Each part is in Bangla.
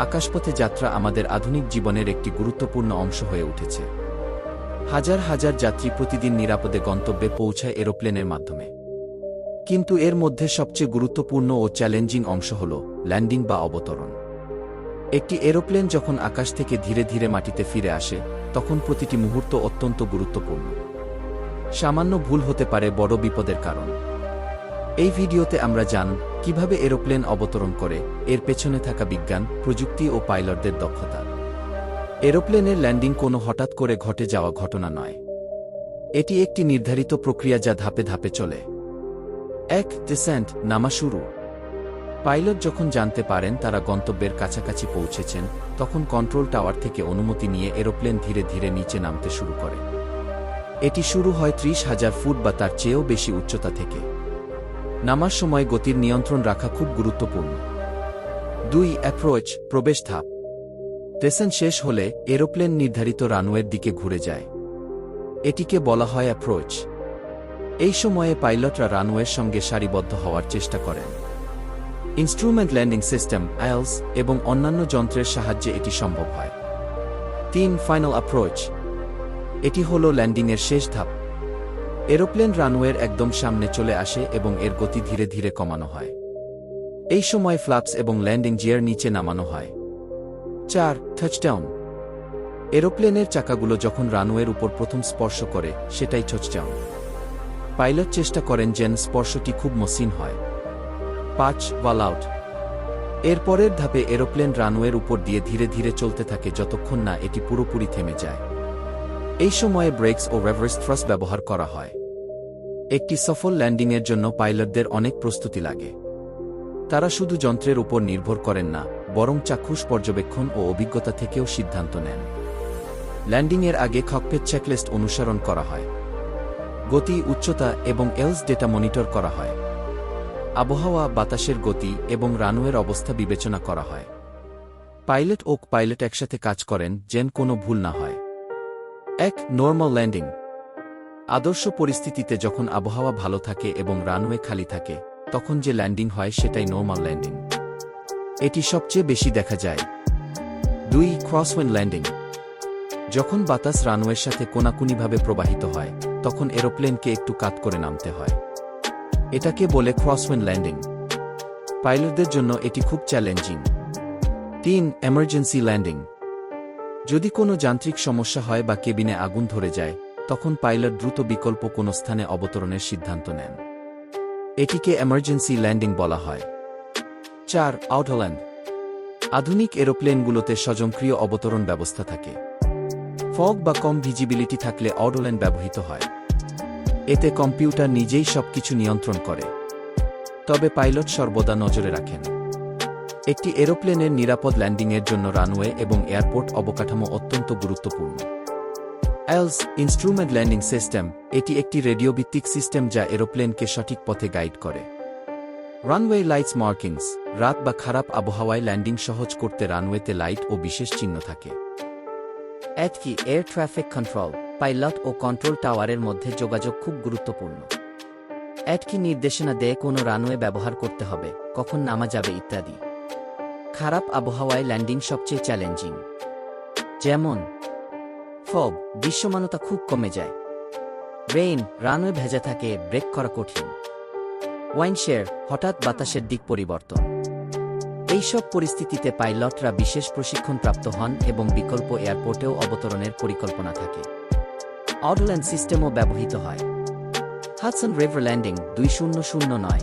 আকাশপথে যাত্রা আমাদের আধুনিক জীবনের একটি গুরুত্বপূর্ণ অংশ হয়ে উঠেছে। হাজার হাজার যাত্রী প্রতিদিন নিরাপদে গন্তব্যে পৌঁছায় এরোপ্লেনের মাধ্যমে। কিন্তু এর মধ্যে সবচেয়ে গুরুত্বপূর্ণ ও চ্যালেঞ্জিং অংশ হল ল্যান্ডিং বা অবতরণ। একটি এরোপ্লেন যখন আকাশ থেকে ধীরে ধীরে মাটিতে ফিরে আসে, তখন প্রতিটি মুহূর্ত অত্যন্ত গুরুত্বপূর্ণ। সামান্য ভুল হতে পারে বড় বিপদের কারণ। এই ভিডিওতে আমরা জান কীভাবে এরোপ্লেন অবতরণ করে, এর পেছনে থাকা বিজ্ঞান, প্রযুক্তি ও পাইলটদের দক্ষতা। এরোপ্লেনের ল্যান্ডিং কোনো হঠাৎ করে ঘটে যাওয়া ঘটনা নয়। এটি একটি নির্ধারিত প্রক্রিয়া যা ধাপে ধাপে চলে। এক ডিসেন্ট নামা শুরু। পাইলট যখন জানতে পারেন তারা গন্তব্যের কাছাকাছি পৌঁছেছেন, তখন কন্ট্রোল টাওয়ার থেকে অনুমতি নিয়ে এরোপ্লেন ধীরে ধীরে নিচে নামতে শুরু করে। এটি শুরু হয় ত্রিশ হাজার ফুট বা তার চেয়েও বেশি উচ্চতা থেকে। নামার সময় গতির নিয়ন্ত্রণ রাখা খুব গুরুত্বপূর্ণ। দুই অ্যাপ্রোচ প্রবেশ ধাপ ডেসেন শেষ হলে এরোপ্লেন নির্ধারিত রানওয়ের দিকে ঘুরে যায়। এটিকে বলা হয় অ্যাপ্রোচ এই সময়ে পাইলটরা রানওয়ের সঙ্গে সারিবদ্ধ হওয়ার চেষ্টা করেন। ইনস্ট্রুমেন্ট ল্যান্ডিং সিস্টেম আইএলস এবং অন্যান্য যন্ত্রের সাহায্যে এটি সম্ভব হয়। তিন ফাইনাল অ্যাপ্রোচ এটি হল ল্যান্ডিংয়ের শেষ ধাপ। এরোপ্লেন রানওয়ের একদম সামনে চলে আসে এবং এর গতি ধীরে ধীরে কমানো হয়। এই সময় ফ্লাপস এবং ল্যান্ডিং জিয়ার নিচে নামানো হয়। চার টাচডাউন এরোপ্লেনের চাকাগুলো যখন রানওয়ের উপর প্রথম স্পর্শ করে, সেটাই টাচডাউন পাইলট চেষ্টা করেন যেন স্পর্শটি খুব মসৃণ হয়। পাঁচ ওয়াল আউট এর পরের ধাপে এরোপ্লেন রানওয়ের উপর দিয়ে ধীরে ধীরে চলতে থাকে যতক্ষণ না এটি পুরোপুরি থেমে যায়। এই সময়ে ব্রেকস ও রেভার্স থ্রাস ব্যবহার করা হয়। একটি সফল ল্যান্ডিংয়ের জন্য পাইলটদের অনেক প্রস্তুতি লাগে। তারা শুধু যন্ত্রের উপর নির্ভর করেন না, বরং চাক্ষুষ পর্যবেক্ষণ ও অভিজ্ঞতা থেকেও সিদ্ধান্ত নেন। ল্যান্ডিংয়ের আগে খকপেট চেকলিস্ট অনুসরণ করা হয়। গতি, উচ্চতা এবং এলস ডেটা মনিটর করা হয়। আবহাওয়া, বাতাসের গতি এবং রানওয়ের অবস্থা বিবেচনা করা হয়। পাইলট ও পাইলট একসাথে কাজ করেন, যেন কোনো ভুল না হয়। এক নর্মাল ল্যান্ডিং আদর্শ পরিস্থিতিতে যখন আবহাওয়া ভালো থাকে এবং রানওয়ে খালি থাকে, তখন যে ল্যান্ডিং হয় সেটাই নর্মাল ল্যান্ডিং এটি সবচেয়ে বেশি দেখা যায়। দুই ক্রসওয়েন ল্যান্ডিং যখন বাতাস রানওয়ের সাথে কোনাকুনিভাবে প্রবাহিত হয়, তখন এরোপ্লেনকে একটু কাত করে নামতে হয়। এটাকে বলে ক্রসওয়েন ল্যান্ডিং পাইলটদের জন্য এটি খুব চ্যালেঞ্জিং তিন এমার্জেন্সি ল্যান্ডিং যদি কোনো যান্ত্রিক সমস্যা হয় বা কেবিনে আগুন ধরে যায়, তখন পাইলট দ্রুত বিকল্প কোনো স্থানে অবতরণের সিদ্ধান্ত নেন। এটিকে এমার্জেন্সি ল্যান্ডিং বলা হয়। চার আউটল্যান্ড আধুনিক এরোপ্লেনগুলোতে স্বজনক্রিয় অবতরণ ব্যবস্থা থাকে। ফগ বা কম ভিজিবিলিটি থাকলে আউটল্যান্ড ব্যবহৃত হয়। এতে কম্পিউটার নিজেই সবকিছু নিয়ন্ত্রণ করে। তবে পাইলট সর্বদা নজরে রাখেন। একটি এরোপ্লেনের নিরাপদ ল্যান্ডিংয়ের জন্য রানওয়ে এবং এয়ারপোর্ট অবকাঠামো অত্যন্ত গুরুত্বপূর্ণ। এলস ইনস্ট্রুমেন্ট ল্যান্ডিং সিস্টেম, এটি একটি রেডিও ভিত্তিক সিস্টেম যা এরোপ্লেনকে সঠিক পথে গাইড করে। রানওয়ে লাইটস মার্কিংস, রাত বা খারাপ আবহাওয়ায় ল্যান্ডিং সহজ করতে রানওয়েতে লাইট ও বিশেষ চিহ্ন থাকে। এটকি এয়ার ট্রাফিক কন্ট্রোল, পাইলট ও কন্ট্রোল টাওয়ারের মধ্যে যোগাযোগ খুব গুরুত্বপূর্ণ। এটকি নির্দেশনা দেয় কোনো রানওয়ে ব্যবহার করতে হবে, কখন নামা যাবে ইত্যাদি। খারাপ আবহাওয়ায় ল্যান্ডিং সবচেয়ে চ্যালেঞ্জিং। যেমন, ফগ, দৃশ্যমানতা খুব কমে যায়। রেইন, রানওয়ে ভেজা থাকে, ব্রেক করা কঠিন। ওয়াইনশেয়ার, হঠাৎ বাতাসের দিক পরিবর্তন। এইসব পরিস্থিতিতে পাইলটরা বিশেষ প্রশিক্ষণপ্রাপ্ত হন এবং বিকল্প এয়ারপোর্টেও অবতরণের পরিকল্পনা থাকে। আউটল্যান্ড সিস্টেমও ব্যবহৃত হয়। হাডসন রিভার ল্যান্ডিং দুই শূন্য শূন্য নয়।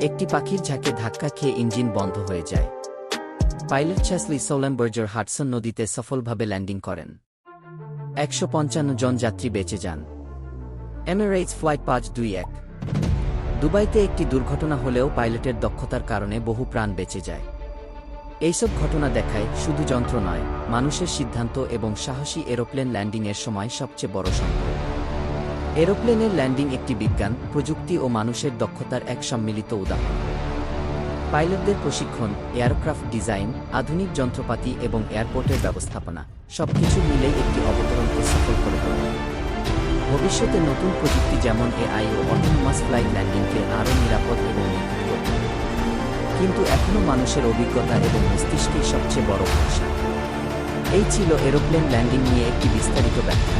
একটি পাখির ঝাঁকে ধাক্কা খেয়ে ইঞ্জিন বন্ধ হয়ে যায়। পাইলট চ্যাসলি সোলেমবার্জার হাডসন নদীতে সফলভাবে ল্যান্ডিং করেন। একশো পঞ্চান্ন জন যাত্রী বেঁচে যান। এমিরেটস ফ্লাইট পাঁচ দুই এক। দুবাইতে একটি দুর্ঘটনা হলেও পাইলটের দক্ষতার কারণে বহু প্রাণ বেঁচে যায়। এইসব ঘটনা দেখায় শুধু যন্ত্র নয়, মানুষের সিদ্ধান্ত এবং সাহসী এরোপ্লেন ল্যান্ডিংয়ের সময় সবচেয়ে বড় সম্পদ। এরোপ্লেনের ল্যান্ডিং একটি বিজ্ঞান, প্রযুক্তি ও মানুষের দক্ষতার এক সম্মিলিত উদাহরণ। পাইলটদের প্রশিক্ষণ, এয়ারক্রাফট ডিজাইন, আধুনিক যন্ত্রপাতি এবং এয়ারপোর্টের ব্যবস্থাপনা, সবকিছু মিলেই একটি অবতরণকে সফল করে তোলে। ভবিষ্যতে নতুন প্রযুক্তি যেমন এআই ও অটোনোমাস ফ্লাইট ল্যান্ডিংকে আরও নিরাপদ এবং কিন্তু এখনও মানুষের অভিজ্ঞতা এবং মস্তিষ্কেই সবচেয়ে বড় ভরসা এই ছিল এরোপ্লেন ল্যান্ডিং নিয়ে একটি বিস্তারিত ব্যাখ্যা।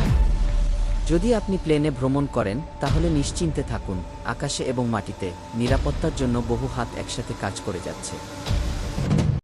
যদি আপনি প্লেনে ভ্রমণ করেন, তাহলে নিশ্চিন্তে থাকুন। আকাশে এবং মাটিতে। নিরাপত্তার জন্য বহু হাত একসাথে কাজ করে যাচ্ছে।